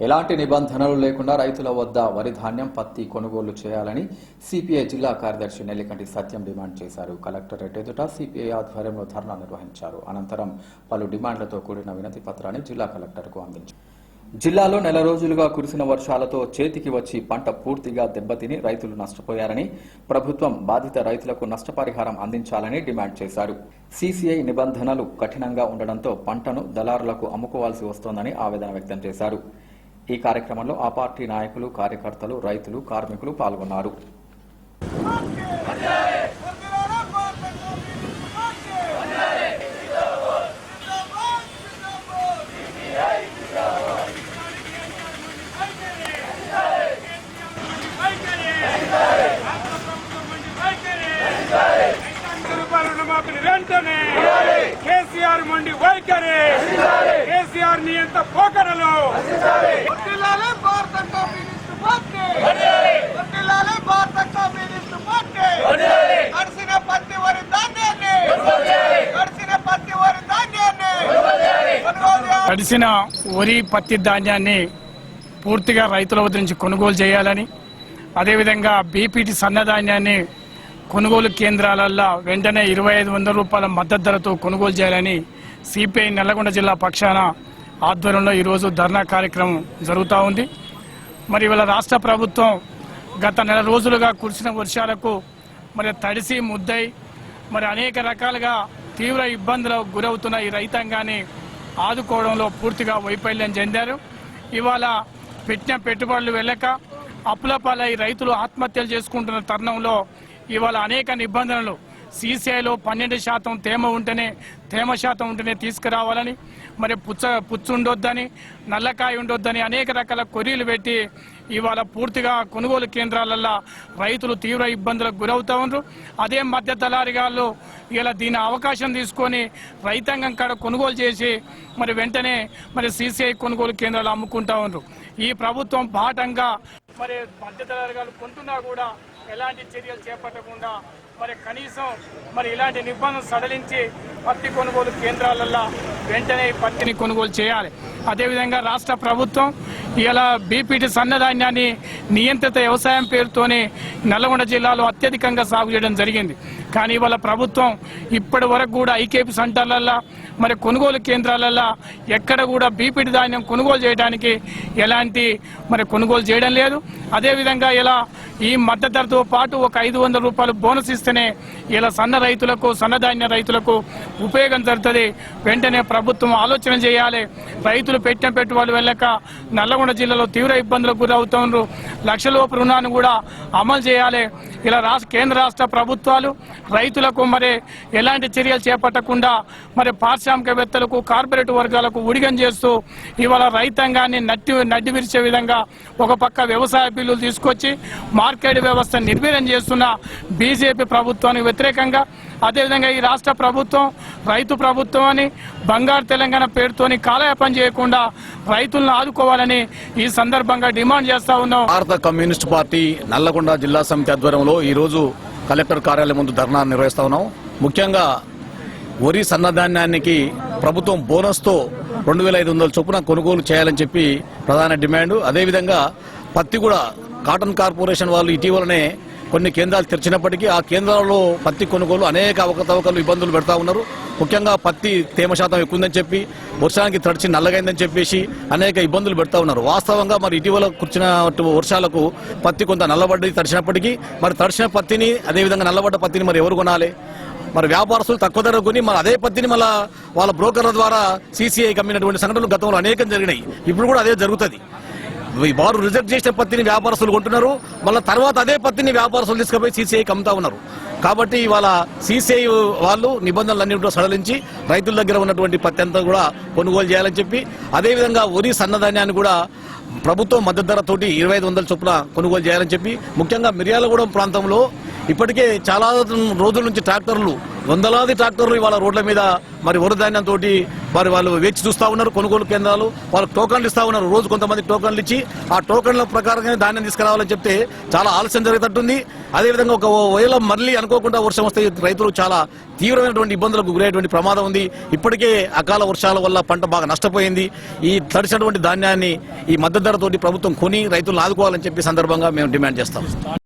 ఎలాంటి నిబంధనలు లేకుండా రైతుల వద్ద వరి ధాన్యం పత్తి కొనుగోలు చేయాలని సిపిఐ జిల్లా కార్యదర్శి నెల్లికంటి సత్యం డిమాండ్ చేశారు. కలెక్టరేట్ ఎదుట సిపిఐ ఆధ్వర్యంలో ధర్నా నిర్వహించారు. అనంతరం పలు డిమాండ్లతో కూడిన వినతి పత్రాన్ని జిల్లా కలెక్టర్కు అందించారు. జిల్లాలో నెల రోజులుగా కురిసిన వర్షాలతో చేతికి వచ్చి పంట పూర్తిగా దెబ్బతిని రైతులు నష్టపోయారని ప్రభుత్వం బాధిత రైతులకు నష్టపరిహారం అందించాలని డిమాండ్ చేశారు. సీసీఐ నిబంధనలు కఠినంగా ఉండడంతో పంటను దళారులకు అమ్ముకోవాల్సి వస్తోందని ఆవేదన వ్యక్తం చేశారు. ఈ కార్యక్రమంలో ఆ పార్టీ నాయకులు కార్యకర్తలు రైతులు కార్మికులు పాల్గొన్నారు రూపాయల రుణమాఫీని వెంటనే కేసీఆర్ మండి వైఖరి కేసీఆర్ నియంత పోకడలు వర్ధిల్లాలి భారత కమ్యూనిస్ట్ పార్టీ వర్ధిల్లాలి భారత కమ్యూనిస్ట్ పార్టీ గడిచిన పత్తి వరి ధాన్యాన్ని గడిచిన పత్తి వరి ధాన్యాన్ని కొనుగోలు చేయాలి. తడిసిన వరి పత్తి ధాన్యాన్ని పూర్తిగా రైతుల వద్ద నుంచి కొనుగోలు చేయాలని అదేవిధంగా బీపీటీ సన్నధాన్యాన్ని కొనుగోలు కేంద్రాలల్లో వెంటనే ఇరవై ఐదు వందల రూపాయల మద్దతు ధరతో కొనుగోలు చేయాలని సిపిఐ నల్లగొండ జిల్లా పక్షాన ఆధ్వర్యంలో ఈరోజు ధర్నా కార్యక్రమం జరుగుతూ ఉంది. మరి ఇవాళ రాష్ట్ర ప్రభుత్వం గత నెల రోజులుగా కురిసిన వర్షాలకు మరి తడిసి ముద్దై మరి అనేక రకాలుగా తీవ్ర ఇబ్బందులకు గురవుతున్న ఈ రైతాంగాన్ని ఆదుకోవడంలో పూర్తిగా వైఫల్యం చెందారు. ఇవాళ పెట్టిన పెట్టుబడులు వెళ్ళక అప్పులపాలై రైతులు ఆత్మహత్యలు చేసుకుంటున్న తరుణంలో ఇవాళ అనేక నిబంధనలు సీసీఐలో పన్నెండు శాతం తేమ ఉంటేనే తేమ శాతం ఉంటేనే తీసుకురావాలని మరి పుచ్చ పుచ్చు ఉండొద్దని నల్లకాయ ఉండొద్దని అనేక రకాల కొరీలు పెట్టి ఇవాళ పూర్తిగా కొనుగోలు కేంద్రాలల్లో రైతులు తీవ్ర ఇబ్బందులకు గురవుతా ఉన్నారు అదే మధ్య దళారిగాళ్ళు ఇలా దీని అవకాశం తీసుకొని రైతాంగం కాడ కొనుగోలు చేసి మరి వెంటనే మరి సీసీఐ కొనుగోలు కేంద్రాలు అమ్ముకుంటా ఉన్నారు ఈ ప్రభుత్వం పాఠంగా మరి మధ్య దళారిగాలు కొంటున్నా కూడా ఎలాంటి చర్యలు చేపట్టకుండా మరి కనీసం మరి ఇలాంటి నిబంధనలు సడలించి పత్తి కొనుగోలు కేంద్రాలల్లో వెంటనే పత్తిని కొనుగోలు చేయాలి. అదేవిధంగా రాష్ట్ర ప్రభుత్వం ఇలా బీపీటీ సన్నధాన్యాన్ని నియంత్రిత వ్యవసాయం పేరుతోనే నల్లగొండ జిల్లాలో అత్యధికంగా సాగు చేయడం జరిగింది. కానీ ఇవాళ ప్రభుత్వం ఇప్పటి వరకు కూడా ఐకేపీ సెంటర్లల్లో మరి కొనుగోలు కేంద్రాలల్లో ఎక్కడ కూడా బీపీటీ ధాన్యం కొనుగోలు చేయడానికి ఎలాంటి మరి కొనుగోలు చేయడం లేదు. అదేవిధంగా ఇలా ఈ మద్దతు ధరతో పాటు ఒక ఐదు వందల రూపాయలు బోనస్ ఇస్తేనే ఇలా సన్న రైతులకు సన్నధాన్య రైతులకు ఉపయోగం జరుగుతుంది. వెంటనే ప్రభుత్వం ఆలోచన చేయాలి. రైతులు పెట్టిన పెట్టుబడులు వెళ్ళక నల్లగొండ జిల్లాలో తీవ్ర ఇబ్బందులకు గురవుతున్నారు. లక్షలోపు రుణాన్ని కూడా అమలు చేయాలి. ఇలా రాష్ట్ర కేంద్ర రాష్ట్ర ప్రభుత్వాలు రైతులకు మరి ఎలాంటి చర్యలు చేపట్టకుండా మరి పారిశ్రామికవేత్తలకు కార్పొరేట్ వర్గాలకు ఉడిగం చేస్తూ ఇవాళ రైతాంగాన్ని నట్టి నడ్డి విరిచే విధంగా ఒక పక్క వ్యవసాయ బిల్లులు తీసుకొచ్చి మార్కెట్ వ్యవస్థ నిర్వీర్యం చేస్తున్న బీజేపీ ప్రభుత్వానికి వ్యతిరేకంగా అదేవిధంగా ఈ రాష్ట్ర ప్రభుత్వం రైతు ప్రభుత్వం అని బంగారు తెలంగాణ పేరుతోని కాలయాపం చేయకుండా రైతులను ఆదుకోవాలని ఈ సందర్భంగా డిమాండ్ చేస్తా ఉన్నాం. భారత కమ్యూనిస్ట్ పార్టీ నల్లగొండ జిల్లా సమితి ఆధ్వర్యంలో ఈ రోజు కలెక్టర్ కార్యాలయం ముందు ధర్నా నిర్వహిస్తా ఉన్నాం. ముఖ్యంగా వరి సన్నధాన్యానికి ప్రభుత్వం బోనస్తో రెండు వేల ఐదు వందల చొప్పున కొనుగోలు చేయాలని చెప్పి ప్రధాన డిమాండ్. అదేవిధంగా పత్తి కూడా కాటన్ కార్పొరేషన్ వాళ్ళు ఇటీవలనే కొన్ని కేంద్రాలు తెరిచినప్పటికీ ఆ కేంద్రాల్లో పత్తి కొనుగోలు అనేక అవకతవకలు ఇబ్బందులు పెడతా ఉన్నారు. ముఖ్యంగా పత్తి తేమ శాతం ఎక్కువ ఉందని చెప్పి వర్షానికి తడిచి నల్లగైందని చెప్పేసి అనేక ఇబ్బందులు పెడతా ఉన్నారు. వాస్తవంగా మరి ఇటీవల కూర్చున్న వర్షాలకు పత్తి కొంత నల్లబడ్డది తడిచినప్పటికీ మరి తడిచిన పత్తిని అదేవిధంగా నల్లబడ్డ పత్తిని మరి ఎవరు కొనాలి? మరి వ్యాపారస్తులు తక్కువ ధర కొని మరి అదే పత్తిని మళ్ళీ వాళ్ళ బ్రోకర్ల ద్వారా సీసీఐ కమ్మినటువంటి సంఘటనలు గతంలో అనేకం జరిగినాయి. ఇప్పుడు కూడా అదే జరుగుతుంది. వారు రిజెక్ట్ చేసిన పత్తిని వ్యాపారస్తులు కొంటున్నారు. మళ్ళీ తర్వాత అదే పత్తిని వ్యాపారస్తులు తీసుకుపోయి సీసీఐకి అమ్ముతా ఉన్నారు కాబట్టి ఇవాళ సీసీఐ వాళ్ళు నిబంధనలన్నింటిలో సడలించి రైతుల దగ్గర ఉన్నటువంటి పత్తి అంతా కూడా కొనుగోలు చేయాలని చెప్పి అదేవిధంగా వరి సన్నధాన్యాన్ని కూడా ప్రభుత్వం మద్దతు ధరతోటి ఇరవై ఐదు వందల చొప్పున కొనుగోలు చేయాలని చెప్పి ముఖ్యంగా మిర్యాలగూడెం ప్రాంతంలో ఇప్పటికే చాలా రోజుల నుంచి ట్రాక్టర్లు వందలాది ట్రాక్టర్లు ఇవాళ రోడ్ల మీద మరి వరి ధాన్యంతో వారు వాళ్ళు వేచి చూస్తా ఉన్నారు కొనుగోలు కేంద్రాలు వాళ్ళు టోకన్లు ఇస్తూ ఉన్నారు. రోజు కొంతమంది టోకన్లు ఇచ్చి ఆ టోకన్ల ప్రకారంగా ధాన్యం తీసుకురావాలని చెప్తే చాలా ఆలస్యం జరిగేటట్టుంది అదేవిధంగా ఒక వేళ మళ్ళీ అనుకోకుండా వర్షం వస్తే రైతులు చాలా తీవ్రమైనటువంటి ఇబ్బందులకు గురయ్యేటువంటి ప్రమాదం ఉంది. ఇప్పటికే అకాల వర్షాల వల్ల పంట బాగా నష్టపోయింది. ఈ తడిసినటువంటి ధాన్యాన్ని ఈ మద్దతు ధరతోటి ప్రభుత్వం కొని రైతులను ఆదుకోవాలని చెప్పి సందర్భంగా మేము డిమాండ్ చేస్తాం.